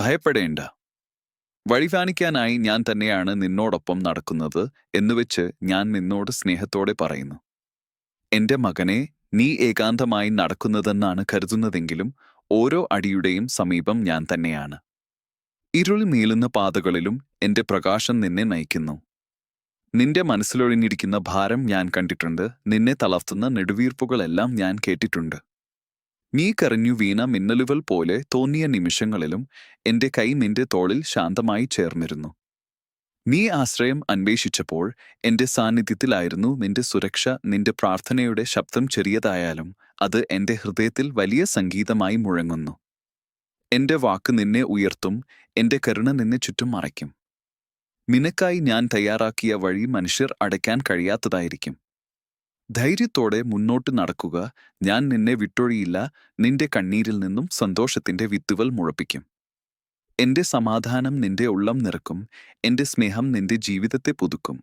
ഭയപ്പെടേണ്ട. വഴി കാണിക്കാനായി ഞാൻ തന്നെയാണ് നിന്നോടൊപ്പം നടക്കുന്നത് എന്നുവെച്ച് ഞാൻ നിന്നോട് സ്നേഹത്തോടെ പറയുന്നു. എന്റെ മകനെ നീ ഏകാന്തമായി നടക്കുന്നതെന്നാണ് കരുതുന്നതെങ്കിലും ഓരോ അടിയുടെയും സമീപം ഞാൻ തന്നെയാണ്. ഇരുൾ നീളുന്ന പാതകളിലും എന്റെ പ്രകാശം നിന്നെ നയിക്കുന്നു. നിന്റെ മനസ്സിലൊഴിഞ്ഞിരിക്കുന്ന ഭാരം ഞാൻ കണ്ടിട്ടുണ്ട്. നിന്നെ തളർത്തുന്ന നെടുവീർപ്പുകളെല്ലാം ഞാൻ കേട്ടിട്ടുണ്ട്. നീ കരഞ്ഞു വീണ മിന്നലുകൾ പോലെ തോന്നിയ നിമിഷങ്ങളിലും എന്റെ കൈ നിന്റെ തോളിൽ ശാന്തമായി ചേർന്നിരുന്നു. നീ ആശ്രയം അന്വേഷിച്ചപ്പോൾ എന്റെ സാന്നിധ്യത്തിലായിരുന്നു നിന്റെ സുരക്ഷ നിന്റെ പ്രാർത്ഥനയുടെ ശബ്ദം ചെറിയതായാലും അത് എന്റെ ഹൃദയത്തിൽ വലിയ സംഗീതമായി മുഴങ്ങുന്നു. എന്റെ വാക്ക് നിന്നെ ഉയർത്തും എന്റെ കരുണ നിന്നെ ചുറ്റും മറയ്ക്കും. നിനക്കായി ഞാൻ തയ്യാറാക്കിയ വഴി മനുഷ്യർ അടയ്ക്കാൻ കഴിയാത്തതായിരിക്കും. ധൈര്യത്തോടെ മുന്നോട്ട് നടക്കുക. ഞാൻ നിന്നെ വിട്ടൊഴിയില്ല. നിന്റെ കണ്ണീരിൽ നിന്നും സന്തോഷത്തിന്റെ വിത്തുകൾ മുഴപ്പിക്കും. എന്റെ സമാധാനം നിന്റെ ഉള്ളം നിറക്കും. എന്റെ സ്നേഹം നിന്റെ ജീവിതത്തെ പുതുക്കും.